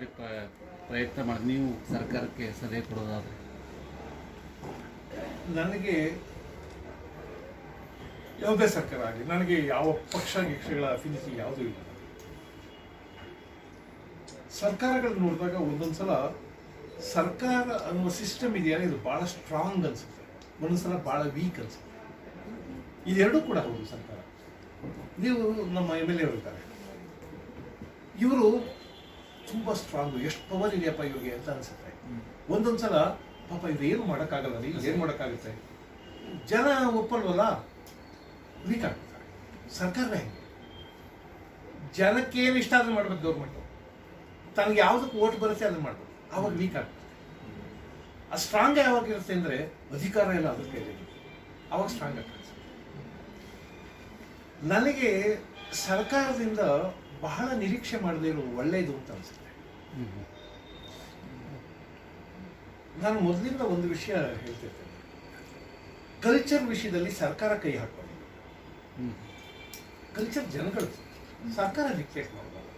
ಪ- ಪ್ರಯತ್ನ ಮಾಡಿ, ನೀವು ಸರ್ಕಾರಕ್ಕೆ ಸಲಹೆ ಕೊಡೋದಾದ್ರೆ? ನನಗೆ ಯಾವುದೇ ಸರ್ಕಾರ ಆಗಲಿ, ನನಗೆ ಯಾವ ಪಕ್ಷ ಗಿಕ್ಷಗಳ ಅಫಿನಿಟಿ ಯಾವುದೂ ಇಲ್ಲ. ಸರ್ಕಾರಗಳು ನೋಡಿದಾಗ ಒಂದೊಂದ್ಸಲ ಸರ್ಕಾರ ಅನ್ನುವ ಸಿಸ್ಟಮ್ ಇದೆಯಲ್ಲ, ಇದು ಬಹಳ ಸ್ಟ್ರಾಂಗ್ ಅನ್ಸುತ್ತೆ. ಒಂದೊಂದ್ಸಲ ಬಹಳ ವೀಕ್ ಅನ್ಸುತ್ತೆ. ಇದೆರಡೂ ಕೂಡ ಹೌದು ಸರ್ಕಾರ. ನೀವು ನಮ್ಮ ಎಂ ಎಲ್ ಎ ಇವರು ತುಂಬಾ ಸ್ಟ್ರಾಂಗ್ ಎಷ್ಟು ಪವರ್ ಇದೆಯಪ್ಪ ಇವ್ರಿಗೆ ಅಂತ ಅನ್ಸುತ್ತೆ. ಒಂದೊಂದ್ಸಲ ಪಾಪ ಇವ್ರು ಏನು ಮಾಡೋಕ್ಕಾಗಲ್ಲ ರೀ ಏನು ಮಾಡೋಕ್ಕಾಗುತ್ತೆ? ಜನ ಒಪ್ಪಲ್ವಲ್ಲ? ವೀಕ್ ಆಗ್ತಾರೆ ಸರ್ಕಾರವೇ ಹೆಂಗೆ. ಜನಕ್ಕೇನು ಇಷ್ಟ ಆದ್ರೂ ಮಾಡ್ಬೇಕು ಗೌರ್ಮೆಂಟು ತನಗೆ ಯಾವುದಕ್ಕೆ ಓಟ್ ಬರುತ್ತೆ ಅದನ್ನ ಮಾಡ್ಬೇಕು ಆವಾಗ ವೀಕ್ ಆಗ್ತದೆ ಆ ಸ್ಟ್ರಾಂಗ್ ಯಾವಾಗ ಇರುತ್ತೆ ಅಂದರೆ ಅಧಿಕಾರ ಎಲ್ಲ ಅದ್ರ ಕೈಲಿ ಅವಾಗ ಸ್ಟ್ರಾಂಗ್ ಆಗ್ತದೆ ನನಗೆ ಸರ್ಕಾರದಿಂದ ಬಹಳ ನಿರೀಕ್ಷೆ ಮಾಡದೇ ಇರೋ ಒಳ್ಳೆಯದು ಅಂತ ಅನಿಸುತ್ತೆ. ನಾನು ಮೊದಲಿಂದ ಒಂದು ವಿಷಯ ಹೇಳ್ತಿರ್ತೇನೆ. ಕಲ್ಚರ್ ವಿಷಯದಲ್ಲಿ ಸರ್ಕಾರ ಕೈ ಹಾಕೋದು ಕಲ್ಚರ್ ಜನಗಳು, ಸರ್ಕಾರ ಡಿಕ್ಟೇಟ್ ಮಾಡಬಾರ್ದು.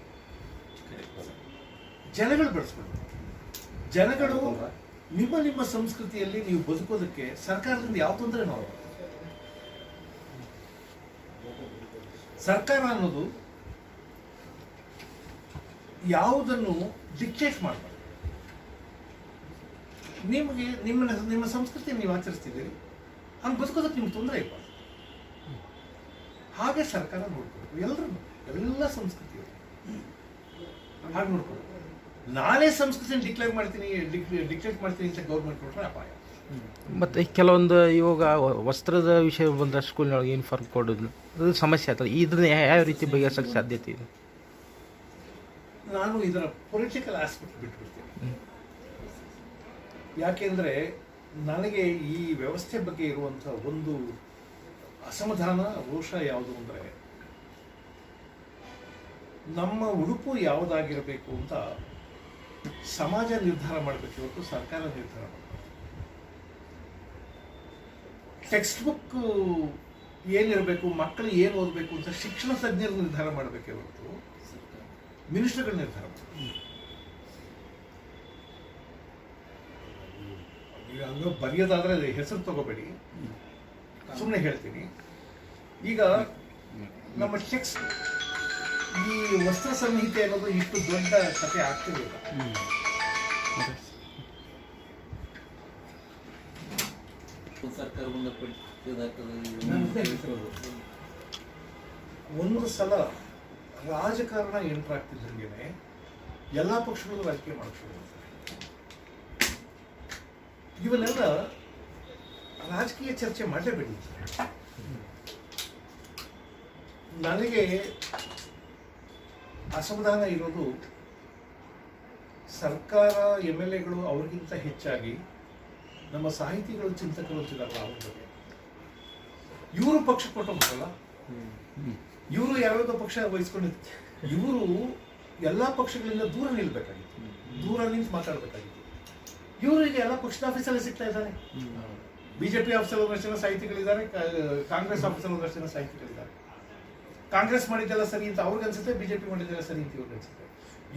ಜನಗಳು ಬೆಳೆಸ್ಕೊಂಡು ಜನಗಳು ನಿಮ್ಮ ನಿಮ್ಮ ಸಂಸ್ಕೃತಿಯಲ್ಲಿ ನೀವು ಬದುಕೋದಕ್ಕೆ ಸರ್ಕಾರದಿಂದ ಯಾವ ತೊಂದರೆ ನಾವು ಸರ್ಕಾರ ಅನ್ನೋದು ಯಾವುದನ್ನು ಡಿಕ್ಟೇಟ್ ಮಾಡಬಾರ್ದು. ನಿಮಗೆ, ನಿಮ್ಮ ನಿಮ್ಮ ಸಂಸ್ಕೃತಿ ನೀವು ಆಚರಿಸ್ತಿದ್ದೀರಿ ಹಂಗೆ ಬದುಕೋದಕ್ಕೆ ನಿಮ್ಗೆ ತೊಂದರೆ ಇಲ್ಲ. ಹಾಗೆ ಸರ್ಕಾರ ನೋಡ್ಕೊಳ್ಬೇಕು. ಎಲ್ಲರೂ ಎಲ್ಲ ಸಂಸ್ಕೃತಿ ಹಾಗೆ ನೋಡ್ಕೊಳ್ಬೇಕು. ನಾನೇ ಸಂಸ್ಕೃತಿನ ಡಿಕ್ಲೇರ್ ಮಾಡ್ತೀನಿ ಡಿಕ್ಟೇಟ್ ಮಾಡ್ತೀನಿ ಅಂತ ಗೌರ್ಮೆಂಟ್ ಕೊಟ್ಟರೆ ಅಪಾಯ. ಮತ್ತು ಕೆಲವೊಂದು ಇವಾಗ ವಸ್ತ್ರದ ವಿಷಯ ಬಂದ್ರೆ ಸ್ಕೂಲ್ನೊಳಗೆ ಯೂನಿಫಾರ್ಮ್ ಕೊಡೋದು, ಅದು ಸಮಸ್ಯೆ ಆಗ್ತದೆ. ಇದನ್ನ ಯಾವ ರೀತಿ ಬಗೆಹರಿಸೋಕ್ಕೆ ಸಾಧ್ಯತೆ ಇದೆ? ನಾನು ಇದರ ಪೊಲಿಟಿಕಲ್ ಆಸ್ಪೆಕ್ಟ್ ಬಿಟ್ಬಿಡ್ತೀನಿ. ಯಾಕೆಂದ್ರೆ ನನಗೆ ಈ ವ್ಯವಸ್ಥೆ ಬಗ್ಗೆ ಇರುವಂತಹ ಒಂದು ಅಸಮಾಧಾನ ರೋಷ ಯಾವುದು ಅಂದ್ರೆ ನಮ್ಮ ಉಡುಪು ಯಾವುದಾಗಿರಬೇಕು ಅಂತ ಸಮಾಜ ನಿರ್ಧಾರ ಮಾಡಬೇಕು ಇವತ್ತು ಸರ್ಕಾರ ನಿರ್ಧಾರ ಮಾಡಬೇಕು. ಟೆಕ್ಸ್ಟ್ ಬುಕ್ ಏನಿರಬೇಕು ಮಕ್ಕಳು ಏನು ಓದಬೇಕು ಅಂತ ಶಿಕ್ಷಣ ತಜ್ಞರು ನಿರ್ಧಾರ ಮಾಡಬೇಕು ಇವತ್ತು. ಮಿನಿಸ್ಟರ್ಗಳು ನಿರ್ಧಾರ ಮಾಡ್ತಾರೆ. ಈಗ ಹಂಗ ಬರೆಯೋದಾದ್ರೆ ಅದು ಹೆಸರು ತಗೋಬೇಡಿ. ಸುಮ್ಮನೆ ಹೇಳ್ತೀನಿ. ಈಗ ನಮ್ಮ ಚೆಕ್ಸ್ ಈ ವಸ್ತ್ರ ಸಂಹಿತೆ ಅನ್ನೋದು ಇಷ್ಟು ದೊಡ್ಡ ಕತೆ ಆಗ್ತಿರಲಿಲ್ಲ. ಸರ್ಕಾರ ಒಂದು ಸಲ ರಾಜಕಾರಣ ಎಂಟರ್ ಆಗ್ತಿದ್ದಂಗೆ ಎಲ್ಲ ಪಕ್ಷಗಳು ರಾಜಕೀಯ ಮಾಡಕ್ಕೆ ಶುರು ಮಾಡ್ತಾರೆ. ಇವನ್ನೆಲ್ಲ ರಾಜಕೀಯ ಚರ್ಚೆ ಮಾಡಲೇಬೇಡಿ ನನಗೆ ಅಸಮಾಧಾನ ಇರೋದು ಸರ್ಕಾರ ಎಂ ಎಲ್ ಎಗಳು ಅವ್ರಿಗಿಂತ ಹೆಚ್ಚಾಗಿ ನಮ್ಮ ಸಾಹಿತಿಗಳು, ಚಿಂತಕರು ಅವ್ರ ಇವರು ಪಕ್ಷ ಕೊಟ್ಟೋಗ್ತಾರಲ್ಲ ಇವರು ಯಾವ್ಯಾವ ಪಕ್ಷ ವಹಿಸ್ಕೊಂಡಿದ್ರು. ಇವರು ಎಲ್ಲಾ ಪಕ್ಷಗಳಿಂದ ದೂರ ನಿಲ್ಬೇಕಾಗಿತ್ತು. ದೂರ ನಿಂತು ಮಾತಾಡ್ಬೇಕಾಗಿತ್ತು. ಇವರು ಈಗ ಎಲ್ಲ ಪಕ್ಷದ ಆಫೀಸಲ್ಲಿ ಸಿಗ್ತಾ ಇದ್ದಾರೆ. ಬಿಜೆಪಿ ಆಫೀಸಲ್ಲಿ ಒಂದಷ್ಟು ಸಾಹಿತಿಗಳಿದ್ದಾರೆ ಕಾಂಗ್ರೆಸ್ ಆಫೀಸಲ್ಲಿ ಒಂದಷ್ಟು ಜನ ಸಾಹಿತಿಗಳಿದ್ದಾರೆ. ಕಾಂಗ್ರೆಸ್ ಮಾಡಿದ್ದೆಲ್ಲ ಸರಿ ಅಂತ ಅವ್ರಿಗೆ ಅನ್ಸುತ್ತೆ, ಬಿಜೆಪಿ ಮಾಡಿದ್ದೆಲ್ಲ ಸರಿ ಅಂತ ಇವ್ರಿಗೆ ಅನ್ಸುತ್ತೆ.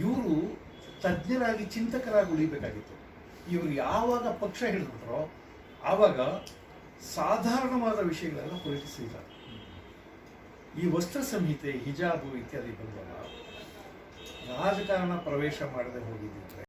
ಇವರು ತಜ್ಞರಾಗಿ ಚಿಂತಕರಾಗಿ ಉಳಿಬೇಕಾಗಿತ್ತು. ಇವರು ಯಾವಾಗ ಪಕ್ಷ ಹಿಡಿದ್ಬಿಟ್ರೋ ಆವಾಗ ಸಾಧಾರಣವಾದ ವಿಷಯಗಳೆಲ್ಲ ಹೊರಟಿಸಿದ್ದಾರೆ ಈ ವಸ್ತ್ರ ಸಂಹಿತೆ ಹಿಜಾಬು ಇತ್ಯಾದಿ ಬಂದಾಗ ರಾಜಕಾರಣ ಪ್ರವೇಶ ಮಾಡದೆ ಹೋಗಿದ್ದಿದ್ರೆ